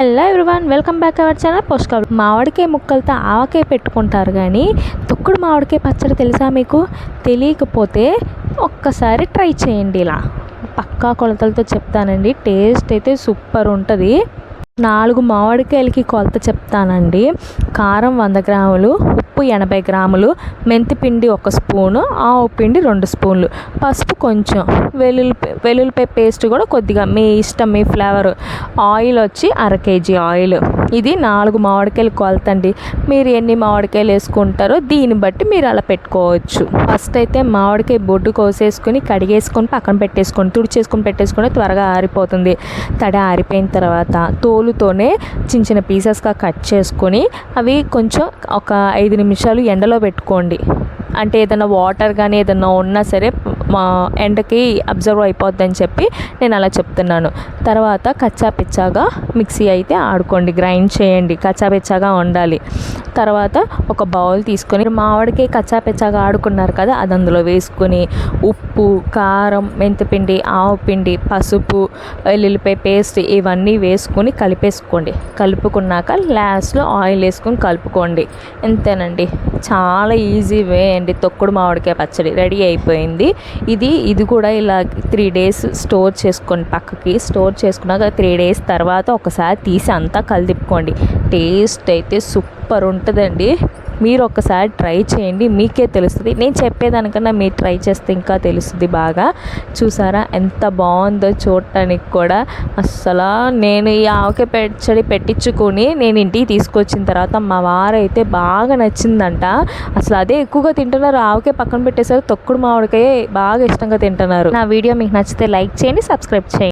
Hello everyone welcome back our channel పోస్కల్ మామిడికాయ ముక్కలతో ఆవకాయ పెట్టుకుంటారు కానీ తొక్కుడు మామిడికాయ పచ్చడి తెలుసా మీకు? తెలియకపోతే ఒక్కసారి ట్రై చేయండి ఇలా. పక్కా కొలతలతో చెప్తానండి టేస్ట్ అయితే సూపర్ ఉంటుంది. నాలుగు మామిడికాయలకి కొలత చెప్తానండి. కారం వంద గ్రాములు ఉప్పు ఎనభై గ్రాములు మెంతిపిండి ఒక స్పూను ఆవు పిండి రెండు స్పూన్లు. పసుపు కొంచెం వెల్లుల్లి వెల్లుల్లిపాయ పేస్ట్ కూడా కొద్దిగా మీ ఇష్టం మీ ఫ్లేవర్. ఆయిల్ వచ్చి అర కేజీ ఆయిల్. ఇది నాలుగు మామిడికాయలు కొలతండి. మీరు ఎన్ని మామిడికాయలు వేసుకుంటారో దీన్ని బట్టి మీరు అలా పెట్టుకోవచ్చు. ఫస్ట్ అయితే మామిడికాయ బొడ్డు కోసేసుకొని కడిగేసుకొని పక్కన పెట్టేసుకొని తుడిచేసుకొని పెట్టేసుకొని త్వరగా ఆరిపోతుంది. తడి ఆరిపోయిన తర్వాత తోలుతోనే చిన్న చిన్న పీసెస్గా కట్ చేసుకొని అవి కొంచెం ఒక ఐదు నిమిషాలు ఎండలో పెట్టుకోండి. అంటే ఏదైనా వాటర్ కానీ ఏదైనా ఉన్నా సరే మా ఎండకి అబ్జర్వ్ అయిపోద్దని చెప్పి నేను అలా చెప్తున్నాను. తర్వాత కచ్చా పిచ్చాగా మిక్సీ అయితే ఆడుకోండి గ్రైండ్ చేయండి కచ్చా పిచ్చాగా ఉండాలి తర్వాత ఒక బౌల్ తీసుకొని మామిడికి కచ్చా పిచ్చాగా ఆడుకున్నారు కదా అది అందులో వేసుకొని ఉప్పు కారం మెంతిపిండి ఆవు పిండి పసుపు వెల్లుల్లిపాయ పేస్ట్ ఇవన్నీ వేసుకొని కలిపేసుకోండి. కలుపుకున్నాక లాస్ట్లో ఆయిల్ వేసుకొని కలుపుకోండి. అంతేనండి చాలా ఈజీ వే అండి. తొక్కుడు మామిడికాయ పచ్చడి రెడీ అయిపోయింది. ఇది ఇది కూడా ఇలా త్రీ డేస్ స్టోర్ చేసుకోండి పక్కకి స్టోర్ చేసుకున్నాక త్రీ డేస్ తర్వాత ఒకసారి తీసి అంతా కలిదిప్పుకోండి. టేస్ట్ అయితే సూపర్ ఉంటుందండి. మీరు ఒకసారి ట్రై చేయండి. మీకే తెలుస్తుంది. నేను చెప్పేదానికన్నా మీరు ట్రై చేస్తే ఇంకా తెలుస్తుంది బాగా. చూసారా? ఎంత బాగుందో చూడటానికి కూడా. అస్సలు నేను ఈ ఆవకాయ పచ్చడి పెట్టించుకొని నేను ఇంటికి తీసుకొచ్చిన తర్వాత మా వారైతే బాగా నచ్చిందంట. అసలు అదే ఎక్కువగా తింటున్నారు. ఆవకాయ పక్కన పెట్టేసారు తొక్కుడు మామిడికాయ బాగా ఇష్టంగా తింటున్నారు. నా వీడియో మీకు నచ్చితే లైక్ చేయండి సబ్స్క్రైబ్ చేయండి.